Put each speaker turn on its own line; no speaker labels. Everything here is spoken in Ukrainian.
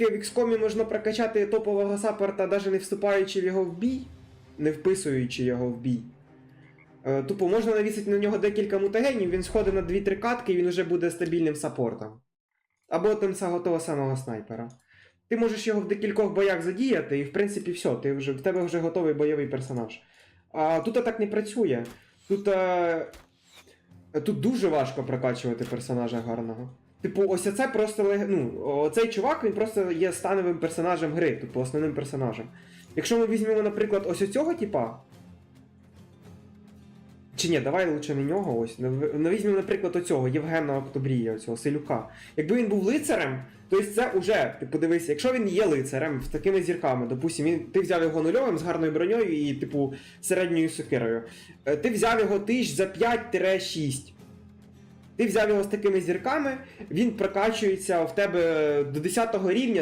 наскільки в XCOM можна прокачати топового саппорта, навіть не вступаючи в його в бій, не вписуючи його в бій. Е, Тупо можна навісити на нього декілька мутагенів, він сходить на 2-3 катки і він вже буде стабільним саппортом. Або тим того самого снайпера. Ти можеш його в декількох боях задіяти, і в принципі все, ти вже, в тебе вже готовий бойовий персонаж. А тут так не працює. Тут, е, тут дуже важко прокачувати персонажа гарного. Типу, ось це просто ну, оцей чувак, він просто є становим персонажем гри, типу основним персонажем. Якщо ми візьмемо, наприклад, ось оцього типа. Чи ні, давай лучше не нього, ось. Ну, візьмемо, наприклад, оцього Євгена Октобрія, оцього Селюка. Якби він був лицарем, то це уже, ти подивися, якщо він є лицарем з такими зірками, допустим, він, ти взяв його нульовим з гарною броньою і, типу, середньою сокирою. Е, Ти взяв його тисяч за 5-6. Ти взяв його з такими зірками, він прокачується в тебе до 10 рівня.